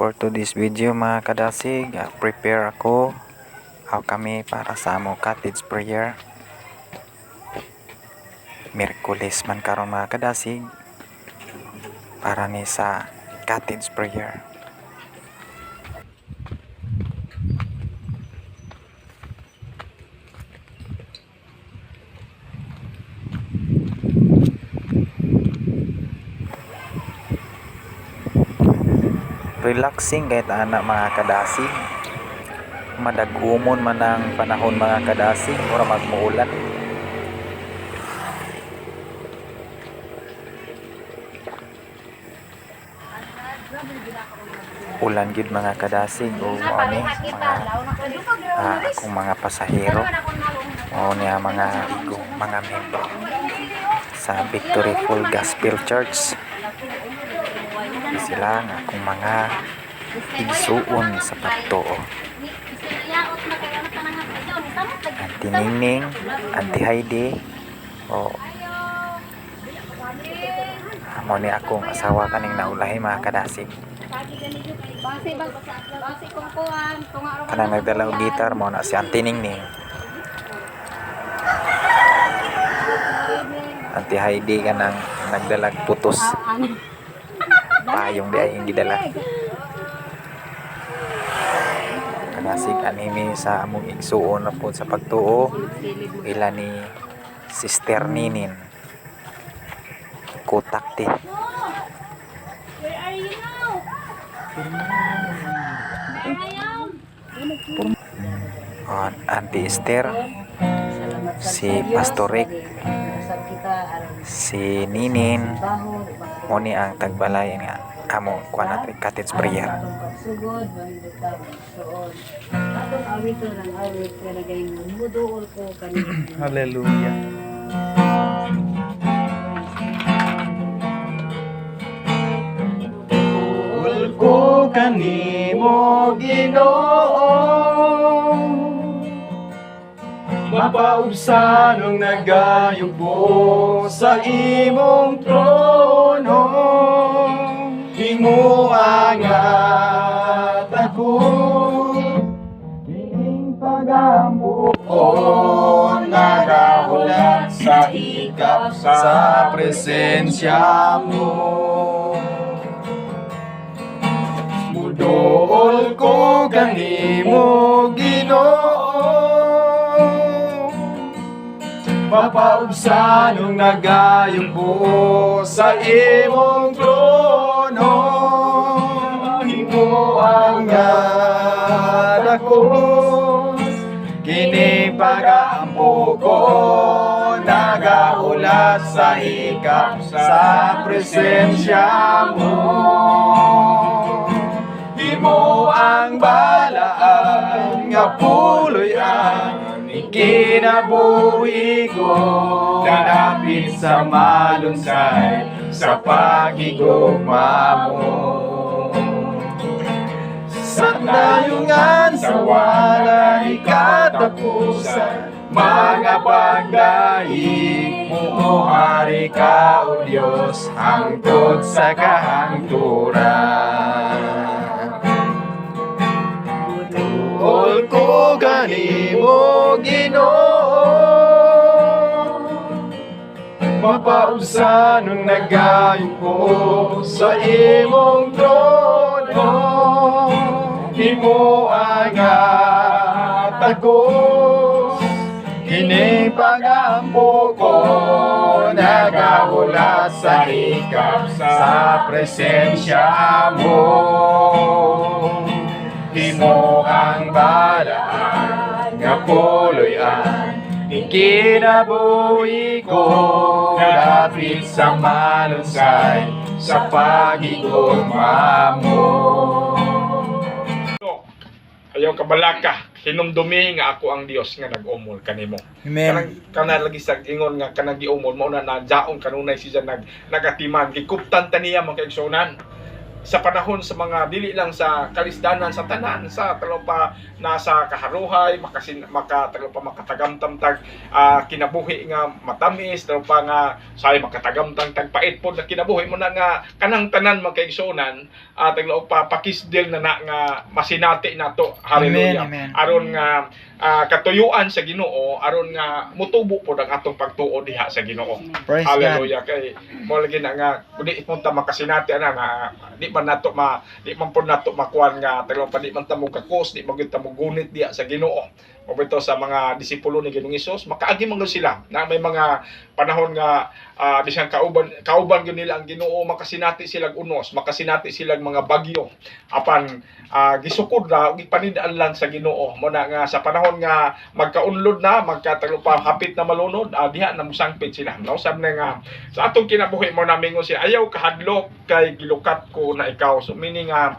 For today's video mga kadasig, ah, prepare ako aw kami para sa amo cottage prayer. Miyerkules man karon mga kadasig para ni sa cottage prayer. Relaxing kahit ana mga kadasig. Madagumon man ang panahon mga kadasig ora magmuulan. Ulan gid mga kadasig o ani mga ah, akong mga pasahero o niya mga igo mga membro sa Victory Full Gospel Church sila nga akong mga igsuon sa pagtuo Auntie Ningning, Auntie Heidi o amo ni akong asawa kaning naulahi mga kadasig kanang nagdala og gitar mo na si Auntie Ningning Auntie Heidi kanang nagdalag putos payong di ay yung gidala. Kanasig anime sa among igsuon na po sa pagtuo ila ni Sister Ninin. Kutak ti Auntie Esther si Pastor Rick si Ninin mo ni ang tagbalay nga amo kuan natin cottage prayer Sugod, bandutang suon. Atong awit to ng awit nga nagay muduol ko kanina. Hallelujah ko kanimo Ginoo Mapaubsan ang nagayong po sa imong trono. Himo angat ako. Ining pagampo ko nagahulat sa ikap sa presensya mo Mapaubsan ang nagayong buo sa imong trono. Himo ang ako. Kini pagaampo ko Nagaulat sa hikap sa presensya mo. Himo ang balaan nga puloy ang ikinabuhi ko Nanapit sa malunsay sa pagigugma mo Sa dayungan sa walay katapusan Mga pagdaig mo hari ka o Diyos Hangtod sa kahangturan Tuol ko ganimo Ginoo. Mapausan ang nagayong ko sa imong trono. Himo angat ako. Kini pagampo ko Nagahula sa ikap sa presensya mo Himo ang balaan nga puloy ang ikinabuhi ko. Dapit sa malusay sa pagigugma mo ayaw kabalaka hinumdumi nga ako ang Dios nga nag-umol kanimo. Amen. Kanang kana lagi sa ingon nga kanang giumol mao na nadyaon kanunay siya nag nagatiman. Gikuptan ta niya mga kaigsunan sa panahon sa mga dili lang sa kalisdanan sa tanan sa pa nasa kaharuhay makasin maka pa makatagamtam tag ah, kinabuhi nga matamis pa nga say makatagamtam tag pait pod na kinabuhi. Mo na nga kanang tanan magkaigsunan at taglo pa pakisdil na na nga masinati nato. Hallelujah. aron nga ah, katuyuan sa Ginoo aron nga mutubo pod ang atong pagtuo diha sa Ginoo. Praise God. Hallelujah. Kay mo lagi na nga di punta makasinati ana nga di man nato ma di man po nato makuan nga taglo pa di man ta mo kakos di man gyud ta mo gunit diha sa Ginoo o bito sa mga disipulo ni Ginoong Hesus makaagi man sila. Na may mga panahon nga di siyang kauban kauban gyud nila ang Ginoo makasinati sila unos makasinati sila mga bagyo. Apan ah, gisukod na ug ipanidaan lang sa Ginoo. Mo na nga sa panahon nga magkaunlod na magkatalo pa hapit na malunod ah, diha na musangpit sila. No sab na nga sa atong kinabuhi mo namin ko siya ayaw kahadlok kay gilukat ko na ikaw. So meaning nga